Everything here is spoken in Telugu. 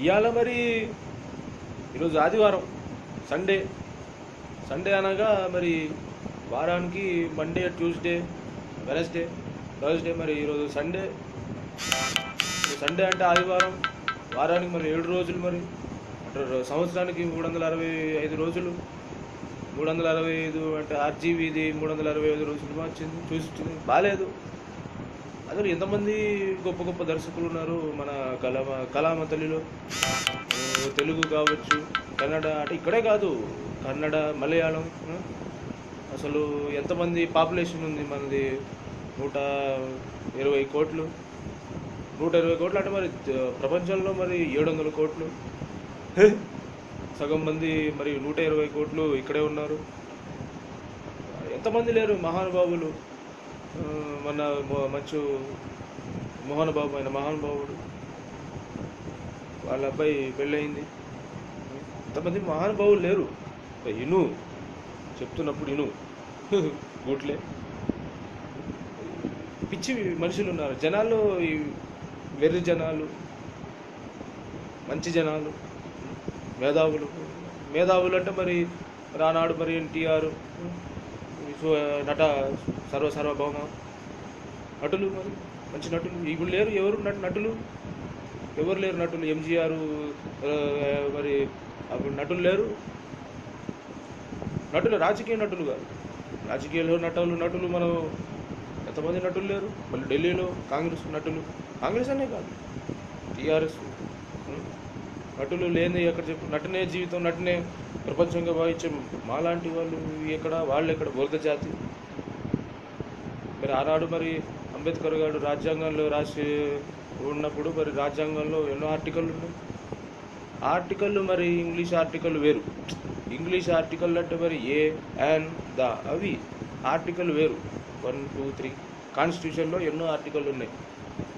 ఇవాళ మరి ఈరోజు ఆదివారం సండే. సండే అనగా మరి వారానికి మండే ట్యూస్డే వెనస్డే థర్స్డే మరి ఈరోజు సండే. సండే అంటే ఆదివారం వారానికి మరి ఏడు రోజులు మరి. అంటే సంవత్సరానికి మూడు వందల అరవై ఐదు రోజులు. మూడు వందల అరవై ఐదు అంటే ఆర్జీవీది మూడు వందల అరవై ఐదు రోజులు సినిమా వచ్చింది బాగాలేదు అసలు ఎంతమంది గొప్ప గొప్ప దర్శకులు ఉన్నారు మన కళా కళామ తల్లిలో? తెలుగు కావచ్చు కన్నడ అంటే ఇక్కడే కాదు కన్నడ మలయాళం అసలు ఎంతమంది పాపులేషన్ ఉంది మనది? నూట ఇరవై కోట్లు. నూట ఇరవై కోట్లు అంటే మరి ప్రపంచంలో మరి ఏడు వందల కోట్లు సగం మంది మరి నూట ఇరవై కోట్లు ఇక్కడే ఉన్నారు. ఎంతమంది లేరు మహానుభావులు? మన మంచు మోహన్ బాబు అయిన మహానుభావుడు. వాళ్ళ అబ్బాయి పెళ్ళయింది. ఎంతమంది మహానుభావులు లేరు. ఇను. చెప్తున్నప్పుడు ఇను. గూట్లే పిచ్చి మనుషులు ఉన్నారు. జనాలు ఈ వెర్రి జనాలు మంచి జనాలు మేధావులు. మేధావులు అంటే మరి రానాడు మరి ఎన్టీఆర్. నట సర్వ సర్వభౌమ నటులు మరి? మంచి నటులు. ఇప్పుడు లేరు ఎవరు నటు నటులు? ఎవరు లేరు నటులు? ఎంజీఆర్ మరి అప్పుడు నటులు లేరు? నటులు రాజకీయ నటులు కాదు. రాజకీయాల్లో నటులు నటులు మనం ఎంతమంది నటులు లేరు? మళ్ళీ ఢిల్లీలో కాంగ్రెస్ నటులు. కాంగ్రెస్ అనే కాదు. టీఆర్ఎస్. నటులు లేని ఎక్కడ చెప్పు నటనే జీవితం నటనే ప్రపంచంగా భావించే మాలాంటి వాళ్ళు ఎక్కడ వాళ్ళు ఎక్కడ బురద జాతి? మరి ఆనాడు మరి అంబేద్కర్ గారు రాజ్యాంగంలో రాసి ఉన్నప్పుడు మరి రాజ్యాంగంలో ఎన్నో ఆర్టికల్ ఉన్నాయి. ఆర్టికల్ మరి ఇంగ్లీష్ ఆర్టికల్ వేరు. ఇంగ్లీష్ ఆర్టికల్ అంటే మరి ఏ అండ్ ద అవి ఆర్టికల్ వేరు. One two three. కాన్స్టిట్యూషన్లో ఎన్నో ఆర్టికల్ ఉన్నాయి.